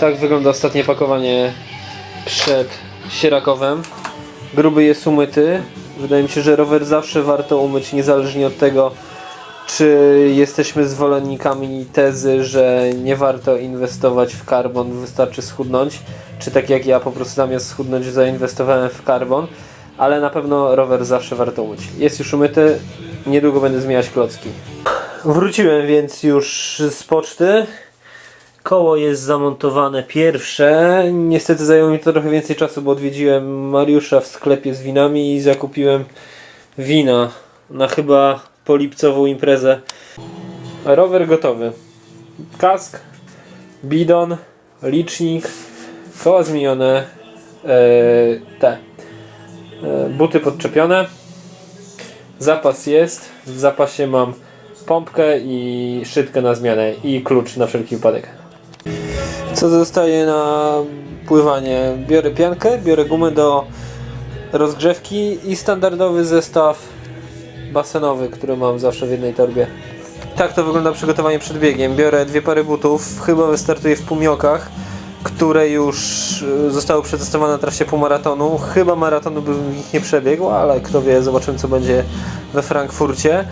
Tak wygląda ostatnie pakowanie przed Sierakowem. Gruby jest umyty. Wydaje mi się, że rower zawsze warto umyć, niezależnie od tego, czy jesteśmy zwolennikami tezy, że nie warto inwestować w karbon, wystarczy schudnąć, czy tak jak ja po prostu zamiast schudnąć zainwestowałem w karbon, ale na pewno rower zawsze warto umyć. Jest już umyty, niedługo będę zmieniać klocki. Wróciłem więc już z poczty. Koło jest zamontowane pierwsze. Niestety zajęło mi to trochę więcej czasu, bo odwiedziłem Mariusza w sklepie z winami i zakupiłem wina na chyba polipcową imprezę. Rower gotowy. Kask, bidon, licznik, koła zmienione, e, te e, buty podczepione. Zapas jest. W zapasie mam pompkę i szybkę na zmianę i klucz na wszelki wypadek. Co zostaje na pływanie? Biorę piankę, biorę gumę do rozgrzewki i standardowy zestaw basenowy, który mam zawsze w jednej torbie. Tak to wygląda przygotowanie przed biegiem. Biorę dwie pary butów, chyba wystartuję w pumiokach, które już y, zostały przetestowane na trasie półmaratonu. Chyba maratonu bym ich nie przebiegł, ale kto wie, zobaczymy co będzie we Frankfurcie.